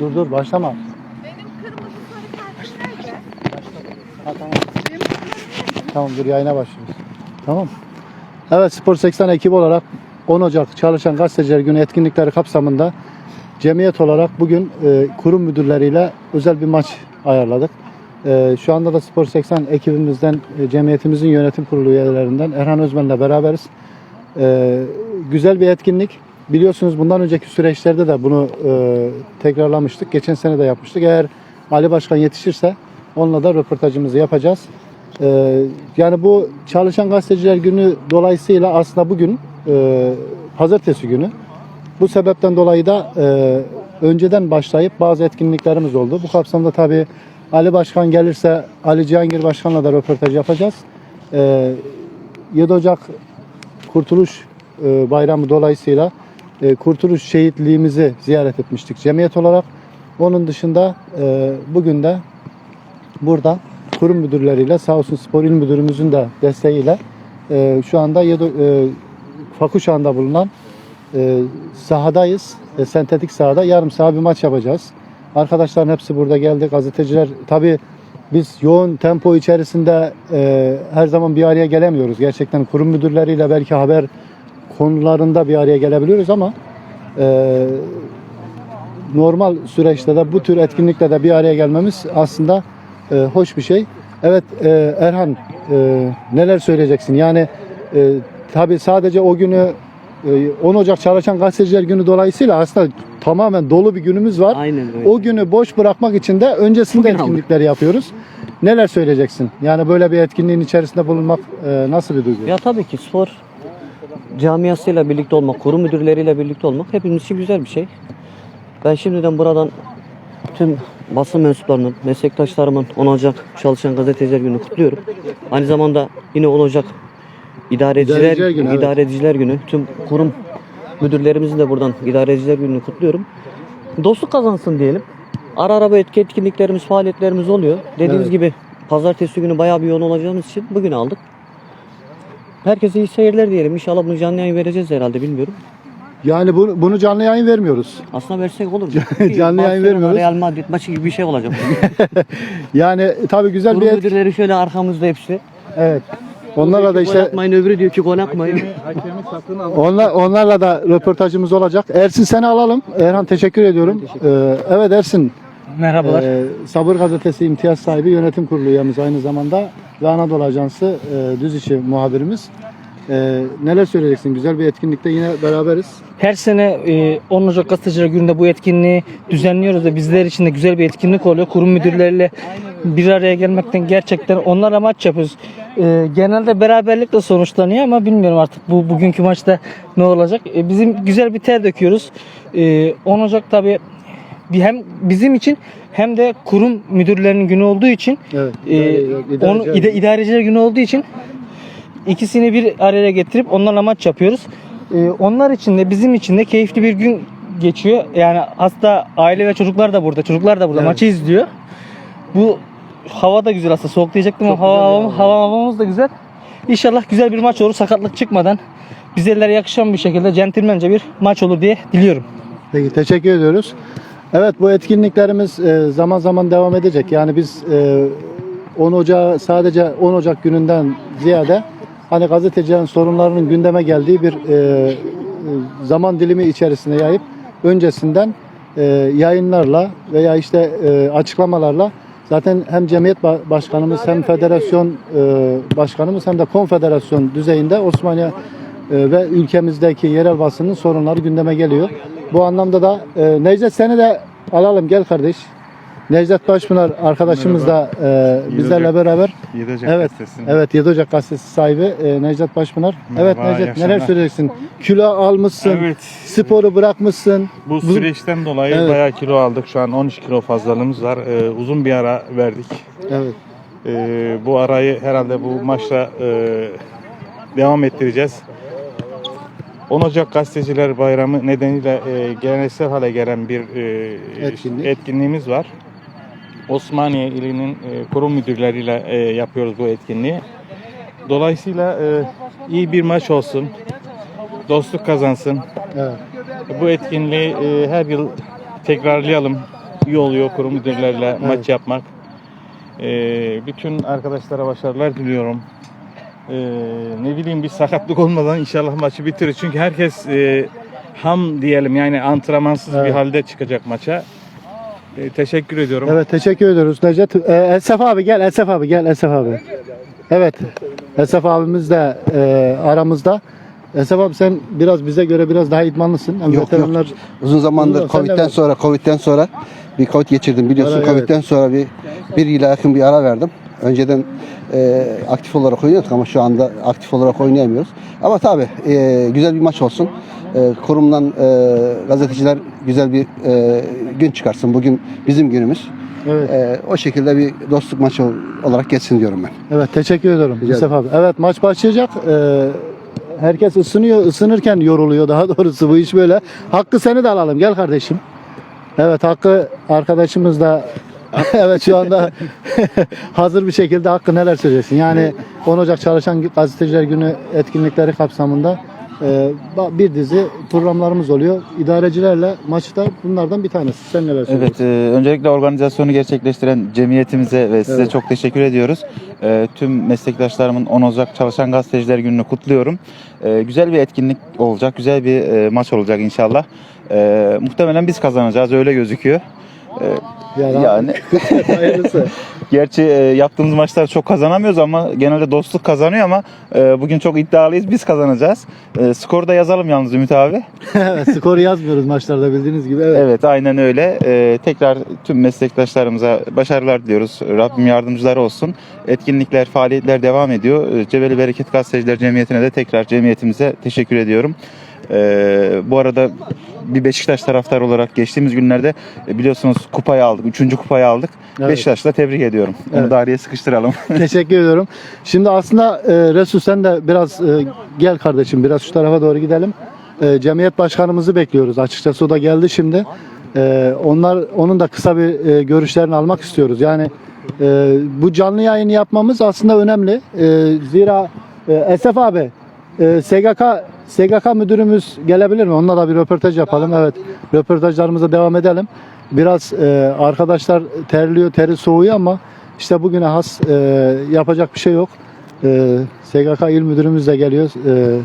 Dur dur başlama. Benim kırmızı sarı kartım nerede? Ha, tamam. Benim kırmızı Tamam dur yayına başlıyoruz. Tamam. Evet Spor 80 ekibi olarak 10 Ocak Çalışan Gazeteciler Günü etkinlikleri kapsamında cemiyet olarak bugün e, kurum müdürleriyle özel bir maç ayarladık. E, şu anda da Spor 80 ekibimizden, e, cemiyetimizin yönetim kurulu üyelerinden Erhan Özmen'le beraberiz. E, güzel bir etkinlik. Biliyorsunuz bundan önceki süreçlerde de bunu e, tekrarlamıştık. Geçen sene de yapmıştık. Eğer Ali Başkan yetişirse onunla da röportajımızı yapacağız. Ee, yani bu Çalışan Gazeteciler Günü dolayısıyla aslında bugün e, pazartesi günü. Bu sebepten dolayı da e, önceden başlayıp bazı etkinliklerimiz oldu. Bu kapsamda tabii Ali Başkan gelirse Ali Cihangir Başkan'la da röportaj yapacağız. E, 7 Ocak Kurtuluş e, Bayramı dolayısıyla e, Kurtuluş şehitliğimizi ziyaret etmiştik cemiyet olarak. Onun dışında e, bugün de burada kurum müdürleriyle sağ olsun spor il müdürümüzün de desteğiyle e, şu anda Yedo, e, Fakuşan'da bulunan sahadayız. Sentetik sahada yarım saha bir maç yapacağız. Arkadaşların hepsi burada geldi. Gazeteciler tabi biz yoğun tempo içerisinde e, her zaman bir araya gelemiyoruz. Gerçekten kurum müdürleriyle belki haber konularında bir araya gelebiliyoruz ama e, normal süreçte de bu tür etkinlikle de bir araya gelmemiz aslında e, hoş bir şey. Evet e, Erhan e, neler söyleyeceksin? Yani e, tabii sadece o günü e, 10 Ocak Çalışan Gazeteciler Günü dolayısıyla aslında tamamen dolu bir günümüz var. Aynen öyle. O günü boş bırakmak için de öncesinde Bugün aldık. etkinlikleri yapıyoruz. Neler söyleyeceksin? Yani böyle bir etkinliğin içerisinde bulunmak e, nasıl bir duygu? Ya tabii ki spor camiasıyla birlikte olmak, kurum müdürleriyle birlikte olmak hepimiz için güzel bir şey. Ben şimdiden buradan tüm basın mensuplarının, meslektaşlarımın 10 Ocak Çalışan Gazeteciler Günü kutluyorum. Aynı zamanda yine 10 Ocak İdareciler, İdareciler Günü, evet. İdareciler Günü. Tüm kurum müdürlerimizin de buradan İdareciler Günü'nü kutluyorum. Dostluk kazansın diyelim. Ara ara etki etkinliklerimiz, faaliyetlerimiz oluyor. Dediğiniz Evet. gibi pazartesi günü bayağı bir yoğun olacağımız için bugün aldık. Herkese iyi seyirler diyelim. İnşallah bunu canlı yayın vereceğiz herhalde bilmiyorum. Yani bunu, bunu canlı yayın vermiyoruz. Aslında versek olur? Canlı yayın vermiyoruz. Real Madrid maçı gibi bir şey olacak. Yani tabii güzel bir Kurum et- müdürleri şöyle arkamızda hepsi. Evet. Onlarla da işte atmayın öbürü diyor ki gol atmayın. Onlar, onlarla da röportajımız olacak. Ersin seni alalım. Erhan teşekkür ediyorum. Ee, evet Ersin. Merhabalar. e, Sabır Gazetesi imtiyaz sahibi yönetim kurulu üyemiz aynı zamanda ve Anadolu Ajansı e, düz işi muhabirimiz. E, neler söyleyeceksin? Güzel bir etkinlikte yine beraberiz. Her sene e, 10 Ocak Gazeteciler Günü'nde bu etkinliği düzenliyoruz ve bizler için de güzel bir etkinlik oluyor. Kurum müdürleriyle bir araya gelmekten gerçekten onlarla maç yapıyoruz. E, genelde beraberlikle sonuçlanıyor ama bilmiyorum artık bu bugünkü maçta ne olacak. E, bizim güzel bir ter döküyoruz. E, 10 Ocak tabii hem bizim için hem de kurum müdürlerinin günü olduğu için Evet. e, idare- onu, ide- idareciler günü olduğu için ikisini bir araya getirip onlarla maç yapıyoruz. Ee, onlar için de bizim için de keyifli bir gün geçiyor. Yani hasta aile ve çocuklar da burada. Çocuklar da burada Evet. maçı izliyor. Bu hava da güzel aslında. Soğuk diyecektim ama hava, hava, hava havamız da güzel. İnşallah güzel bir maç olur. Sakatlık çıkmadan bizlere yakışan bir şekilde centilmence bir maç olur diye diliyorum. Peki teşekkür ediyoruz. Evet bu etkinliklerimiz e, zaman zaman devam edecek. Yani biz e, 10 Ocak sadece 10 Ocak gününden ziyade hani gazetecilerin sorunlarının gündeme geldiği bir e, e, zaman dilimi içerisine yayıp öncesinden e, yayınlarla veya işte e, açıklamalarla zaten hem cemiyet ba- başkanımız hem federasyon e, başkanımız hem de konfederasyon düzeyinde Osmaniye e, ve ülkemizdeki yerel basının sorunları gündeme geliyor. Bu anlamda da e, Necdet seni de alalım gel kardeş. Necdet Başpınar arkadaşımız da e, bizlerle beraber. 7 Ocak Evet. gazetesinin. Evet 7 Ocak gazetesi sahibi e, Necdet Başpınar. evet Merhaba, iyi Necdet neler akşamlar. söyleyeceksin? Kilo almışsın. Evet. Sporu bırakmışsın. Bu süreçten dolayı Evet. bayağı kilo aldık. Şu an 13 kilo fazlalığımız var. Ee, uzun bir ara verdik. Evet. Ee, bu arayı herhalde bu maçla e, devam ettireceğiz. 10 Ocak Gazeteciler Bayramı nedeniyle e, geleneksel hale gelen bir e, Etkinlik. etkinliğimiz var. Osmaniye ilinin e, kurum müdürleriyle e, yapıyoruz bu etkinliği. Dolayısıyla e, iyi bir maç olsun, dostluk kazansın. Evet. Bu etkinliği e, her yıl tekrarlayalım. iyi oluyor kurum müdürlerle maç yapmak. E, bütün arkadaşlara başarılar diliyorum. E, ne bileyim bir sakatlık olmadan inşallah maçı bitirir. Çünkü herkes e, ham diyelim yani antrenmansız bir Evet. halde çıkacak maça. E, teşekkür ediyorum. Evet teşekkür ediyoruz Necdet. Ee, Esef abi gel Esef abi gel Esef abi. Evet Esef abimiz de e, aramızda. Esef abi sen biraz bize göre biraz daha idmanlısın. Hem Yok, yok. Uzun zamandır Uzun, Covid'den sonra Covid'den sonra bir Covid geçirdim biliyorsun. Evet, evet. Covid'den sonra bir bir yıla yakın bir ara verdim. Önceden e, aktif olarak oynuyorduk ama şu anda aktif olarak oynayamıyoruz. Ama tabii e, güzel bir maç olsun. E, kurumdan e, gazeteciler güzel bir e, gün çıkarsın. Bugün bizim günümüz. Evet. E, o şekilde bir dostluk maçı ol- olarak geçsin diyorum ben. Evet teşekkür ediyorum Rica abi. Evet maç başlayacak. Ee, herkes ısınıyor. Isınırken yoruluyor daha doğrusu bu iş böyle. Hakkı seni de alalım. Gel kardeşim. Evet Hakkı arkadaşımız da evet şu anda hazır bir şekilde Hakkı neler söyleyeceksin? Yani 10 Ocak Çalışan Gazeteciler Günü etkinlikleri kapsamında e, bir dizi programlarımız oluyor. İdarecilerle maçta bunlardan bir tanesi. Sen neler söylüyorsun? Evet, e, öncelikle organizasyonu gerçekleştiren cemiyetimize ve size Evet. çok teşekkür ediyoruz. E, tüm meslektaşlarımın 10 Ocak Çalışan Gazeteciler Günü'nü kutluyorum. E, güzel bir etkinlik olacak, güzel bir e, maç olacak inşallah. E, muhtemelen biz kazanacağız, öyle gözüküyor. E, Yani, yani gerçi e, yaptığımız maçlar çok kazanamıyoruz ama genelde dostluk kazanıyor ama e, bugün çok iddialıyız, biz kazanacağız. E, skoru da yazalım yalnız Ümit abi. skoru yazmıyoruz maçlarda bildiğiniz gibi. Evet. Evet aynen öyle. Ee, tekrar tüm meslektaşlarımıza başarılar diliyoruz. Rabbim yardımcıları olsun. Etkinlikler, faaliyetler devam ediyor. Cebeli Bereket Gazeteciler Cemiyeti'ne de tekrar cemiyetimize teşekkür ediyorum. Ee, bu arada bir Beşiktaş taraftarı olarak geçtiğimiz günlerde e, biliyorsunuz kupayı aldık. Üçüncü kupayı aldık. Evet. Beşiktaş'la tebrik ediyorum. Onu Evet. da araya sıkıştıralım. Teşekkür ediyorum. Şimdi aslında e, Resul sen de biraz e, gel kardeşim biraz şu tarafa doğru gidelim. E, cemiyet başkanımızı bekliyoruz. Açıkçası o da geldi şimdi. E, onlar onun da kısa bir e, görüşlerini almak istiyoruz. Yani e, bu canlı yayını yapmamız aslında önemli. E, zira e, Esef abi e, SGK SGK müdürümüz gelebilir mi? Onunla da bir röportaj yapalım. Evet. Röportajlarımıza devam edelim. Biraz e, arkadaşlar terliyor, teri soğuyor ama işte bugüne has e, yapacak bir şey yok. E, SGK il müdürümüz de geliyor. E,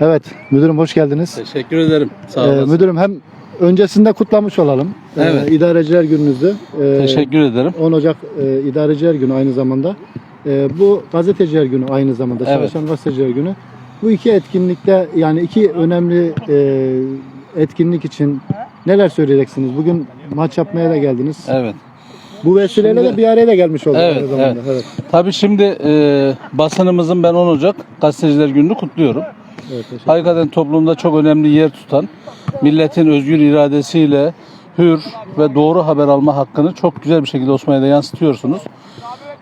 evet müdürüm hoş geldiniz. Teşekkür ederim. Sağ E, olasın. müdürüm hem öncesinde kutlamış olalım. E, Evet. idareciler gününüzü. E, Teşekkür ederim. 10 Ocak e, idareciler günü aynı zamanda. E, bu gazeteciler günü aynı zamanda. Evet. Çalışan gazeteciler günü. Bu iki etkinlikte yani iki önemli e, etkinlik için neler söyleyeceksiniz? Bugün maç yapmaya da geldiniz. Evet. Bu vesileyle Şimdi- de bir araya da gelmiş olduk Evet, zamanda. Evet. Tabii şimdi e, basınımızın ben 10 Ocak Gazeteciler Günü'nü kutluyorum. Evet, Hakikaten toplumda çok önemli yer tutan, milletin özgür iradesiyle hür ve doğru haber alma hakkını çok güzel bir şekilde Osmanlı'da yansıtıyorsunuz.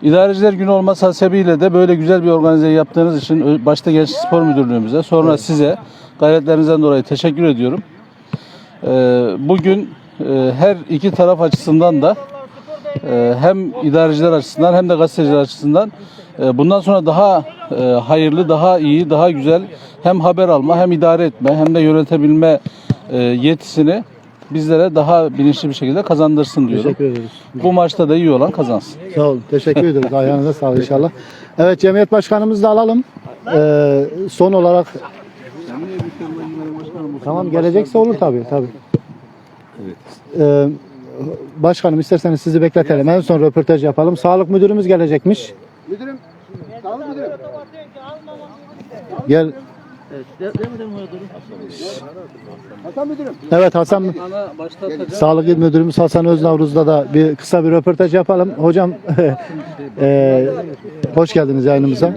İdareciler Günü olması hasebiyle de böyle güzel bir organize yaptığınız için başta Gençlik Spor Müdürlüğümüze sonra size gayretlerinizden dolayı teşekkür ediyorum. Ee, bugün e, her iki taraf açısından da e, hem idareciler açısından hem de gazeteciler açısından e, bundan sonra daha e, hayırlı, daha iyi, daha güzel hem haber alma hem idare etme hem de yönetebilme e, yetisini bizlere daha bilinçli bir şekilde kazandırsın diyorum. Teşekkür ederiz. Bu maçta da iyi olan kazansın. Sağ olun. Teşekkür ederiz. Ayağınıza sağlık inşallah. Evet Cemiyet Başkanımızı da alalım. Ee, son olarak Tamam gelecekse olur tabii tabii. Ee, başkanım isterseniz sizi bekletelim. En son röportaj yapalım. Sağlık müdürümüz gelecekmiş. Müdürüm, sağlık müdürüm. Gel. Hasan müdürüm. Evet Hasan Sağlık İl Müdürümüz Hasan Öznavruz'da da bir kısa bir röportaj yapalım. Hocam e, hoş geldiniz yayınımıza.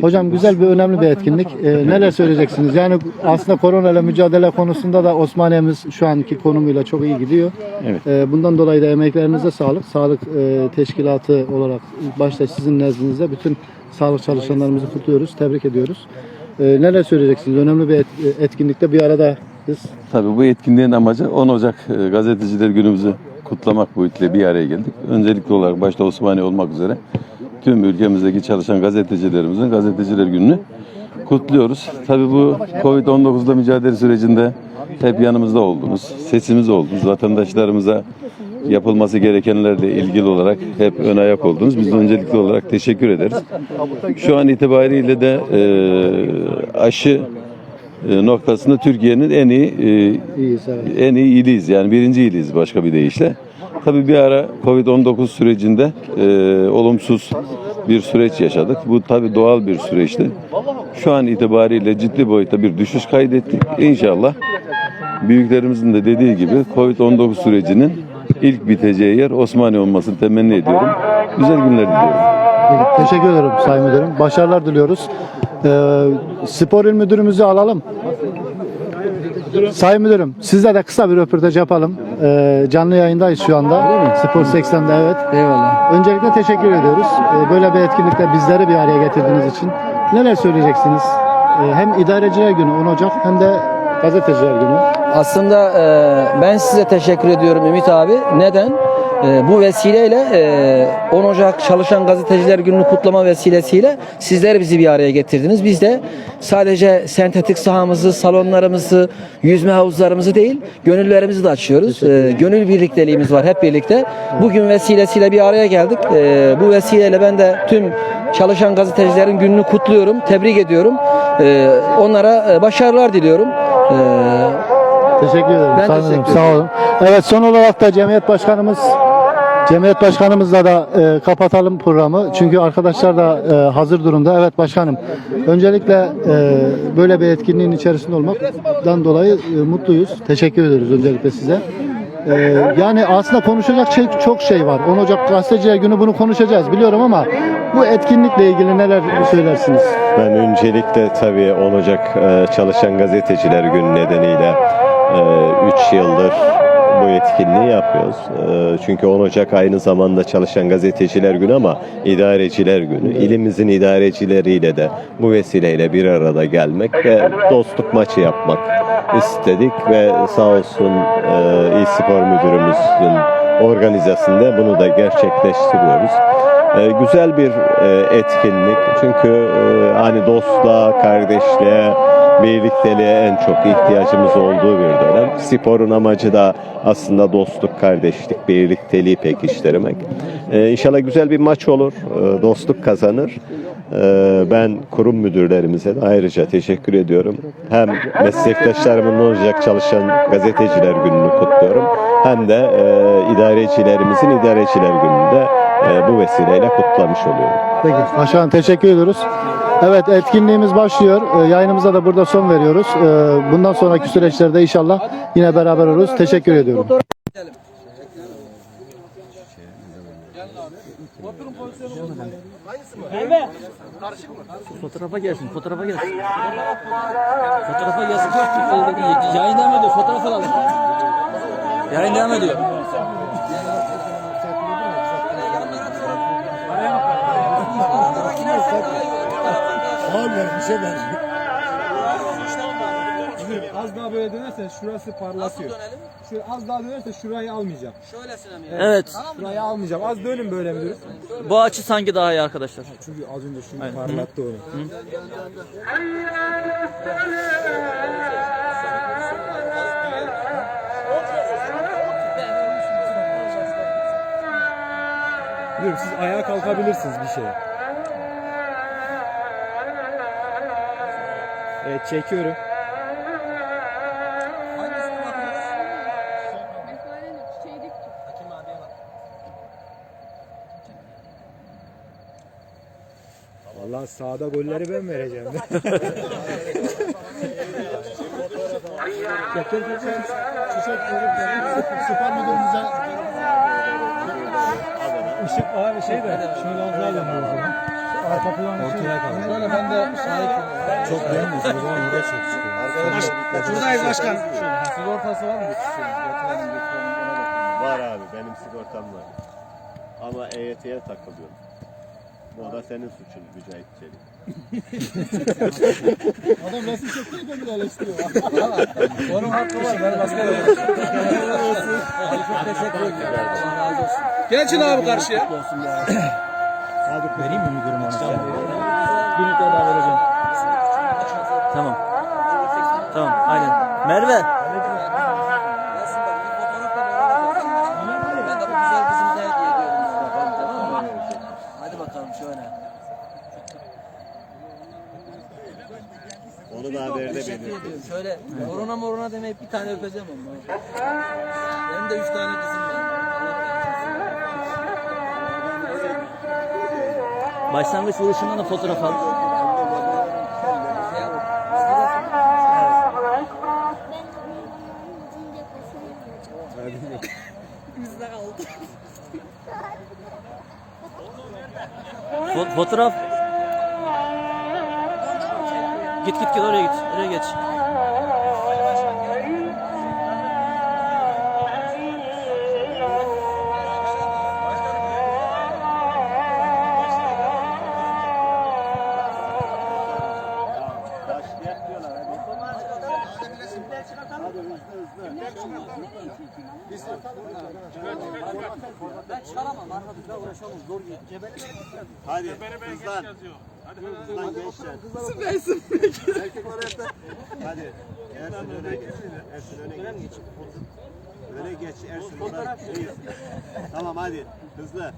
Hocam güzel bir önemli bir etkinlik. E, neler söyleyeceksiniz? Yani aslında korona ile mücadele konusunda da Osmaniye'miz şu anki konumuyla çok iyi gidiyor. Evet. E, bundan dolayı da emeklerinize sağlık. Sağlık e, teşkilatı olarak başta sizin nezdinizde bütün sağlık çalışanlarımızı kutluyoruz, tebrik ediyoruz. E, neler söyleyeceksiniz? Önemli bir et- etkinlikte bir aradayız. Tabii bu etkinliğin amacı 10 Ocak e, Gazeteciler Günümüzü kutlamak boyutuyla bir araya geldik. Öncelikli olarak başta Osmaniye olmak üzere tüm ülkemizdeki çalışan gazetecilerimizin Gazeteciler Günü'nü kutluyoruz. Tabii bu Covid-19'la mücadele sürecinde hep yanımızda oldunuz, sesimiz oldunuz. Vatandaşlarımıza yapılması gerekenlerle ilgili olarak hep ön ayak oldunuz. Biz öncelikli olarak teşekkür ederiz. Şu an itibariyle de e, aşı e, noktasında Türkiye'nin en iyi e, en iyi iliyiz yani birinci iliyiz başka bir deyişle. Tabii bir ara Covid-19 sürecinde e, olumsuz bir süreç yaşadık. Bu tabii doğal bir süreçti. Şu an itibariyle ciddi boyutta bir düşüş kaydettik. İnşallah büyüklerimizin de dediği gibi Covid-19 sürecinin ilk biteceği yer Osmaniye olmasını temenni ediyorum. Güzel günler diliyorum. Peki, teşekkür ederim Sayın Müdürüm. Başarılar diliyoruz. Ee, spor il müdürümüzü alalım. Sayın Müdürüm, sizle de kısa bir röportaj yapalım. Ee, canlı yayındayız şu anda. Spor 80'de evet. Eyvallah. Öncelikle teşekkür ediyoruz. Ee, böyle bir etkinlikte bizleri bir araya getirdiğiniz için. Neler söyleyeceksiniz? Ee, hem idareciler günü 10 Ocak hem de gazeteciler günü. Aslında e, ben size teşekkür ediyorum Ümit abi. Neden? E, bu vesileyle e, 10 Ocak Çalışan Gazeteciler Günü'nü kutlama vesilesiyle sizler bizi bir araya getirdiniz. Biz de sadece sentetik sahamızı, salonlarımızı, yüzme havuzlarımızı değil, gönüllerimizi de açıyoruz. E, gönül birlikteliğimiz var hep birlikte. Bugün vesilesiyle bir araya geldik. E, bu vesileyle ben de tüm çalışan gazetecilerin gününü kutluyorum, tebrik ediyorum. E, onlara e, başarılar diliyorum. E, Teşekkür ederim. Ben teşekkür Müdürüm, Sağ olun. Evet son olarak da Cemiyet Başkanımız Cemiyet Başkanımızla da e, kapatalım programı. Çünkü arkadaşlar da e, hazır durumda. Evet başkanım. Öncelikle e, böyle bir etkinliğin içerisinde olmaktan dolayı e, mutluyuz. Teşekkür ederiz öncelikle size. E, yani aslında konuşacak şey, çok şey var. 10 Ocak Gazeteciler Günü bunu konuşacağız biliyorum ama bu etkinlikle ilgili neler söylersiniz? Ben öncelikle tabii 10 Ocak e, Çalışan Gazeteciler Günü nedeniyle 3 yıldır bu etkinliği yapıyoruz. E, Çünkü 10 Ocak aynı zamanda Çalışan Gazeteciler Günü ama idareciler günü. İlimizin idarecileriyle de bu vesileyle bir arada gelmek ve dostluk maçı yapmak istedik ve sağ olsun e, İl Spor Müdürümüzün organizasyonunda bunu da gerçekleştiriyoruz. Ee, güzel bir e, etkinlik çünkü e, hani dostluğa, kardeşliğe, birlikteliğe en çok ihtiyacımız olduğu bir dönem. Sporun amacı da aslında dostluk, kardeşlik, birlikteliği pekiştirmek. Ee, inşallah güzel bir maç olur, ee, dostluk kazanır. Ee, ben kurum müdürlerimize de ayrıca teşekkür ediyorum. Hem meslektaşlarımın olacak çalışan gazeteciler gününü kutluyorum. Hem de e, idarecilerimizin idareciler gününde e, bu vesileyle kutlamış oluyorum. Peki başkanım teşekkür ediyoruz. Evet etkinliğimiz başlıyor. Ee, yayınımıza da burada son veriyoruz. Ee, bundan sonraki süreçlerde inşallah yine beraber oluruz. Teşekkür ediyorum. Fotoğrafa gelsin, fotoğrafa gelsin. Fotoğrafa gelsin. Yayın devam ediyor, fotoğraf alalım. Yayın devam ediyor. Az daha böyle dönersen şurası parlatıyor. Şu az daha dönerse şurayı almayacağım. Evet, Şurayı almayacağım. Az dönün böyle müdür. bu açı sanki daha iyi arkadaşlar. Çünkü az önce şunu parlattı onu. Müdür siz ayağa kalkabilirsiniz bir şeye. Evet çekiyorum. Çiçeği Vallahi sağda golleri ben vereceğim. Spor müdürümüze Işık abi şey de şöyle oldu? Arka plan ortaya kaldı. Şöyle ben de şahit Çok beğenmiyorsun o zaman burada çok çıkıyor. Buradayız başkan. Sigortası var mı? Var abi benim sigortam var. Ama EYT'ye takılıyorum. Bu da senin suçun Mücahit Çelik. adam resim çektiği de bile eleştiriyor. Onun hakkı var. Ben başka Çok teşekkür ederim. Geçin abi karşıya. Hadi vereyim mi müdürüm ona? Günlük daha vereceğim. Tamam. Tamam aynen. Merve. Hadi bakalım şöyle. Onu da haberde belirtelim. Şöyle korona morona demeyip bir tane öpeceğim ama. Benim de üç tane kızım var. Başlangıç vuruşundan da fotoğraf al. Fo- fotoğraf. Git git git oraya git. Oraya geç. Zor geliyor. Hadi. Hızlan gençler. Süpersin. Erkek oraya da. Hadi. Ersin öne geç. Ersin öne geç. Öne geç Ersin. Tamam hadi. Hızlı.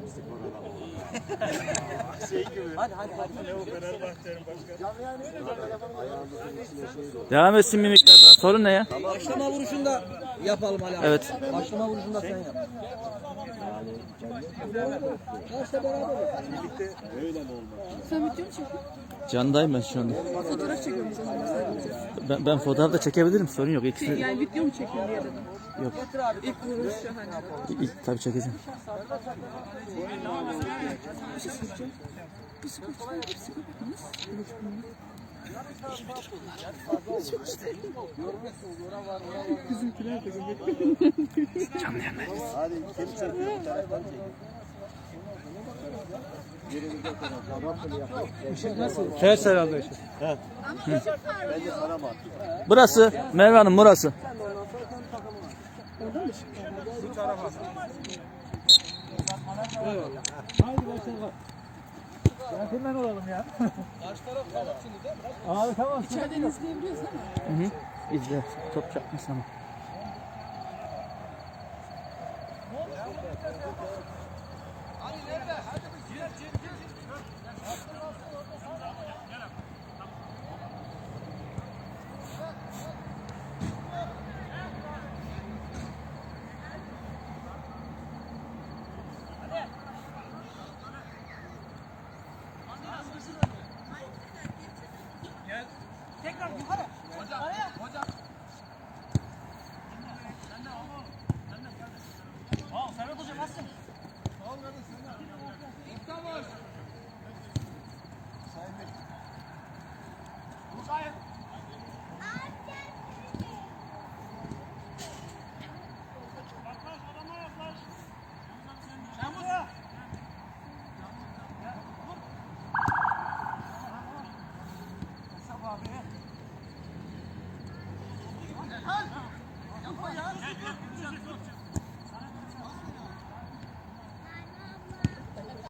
Spor adamı. şey gibi. Hadi hadi hadi. Devam etsin mimikler. Sorun ne ya? Başlama vuruşunda yapalım abi. Evet. Başlama vuruşunda sen yap. Sen video mu çekiyorsun? Candayım ben şu anda. Fotoğraf çekiyorum. Ben, ben fotoğraf da çekebilirim. Sorun yok. İkisini Yani video mu çekiyorsun diye dedim. Yok. İlk vuruş şahane. ilk tabii çekeceğim. Hadi kim çekiyor? Ters herhalde işte. Burası Merve Hanım burası. Hemen olalım ya. Abi tamam. İçeriden izleyebiliyoruz değil mi? İzle. Top çakma sana. Ferhat hocam asın. Al Ferhat sen. İptal var. Sayın Bey. Sayın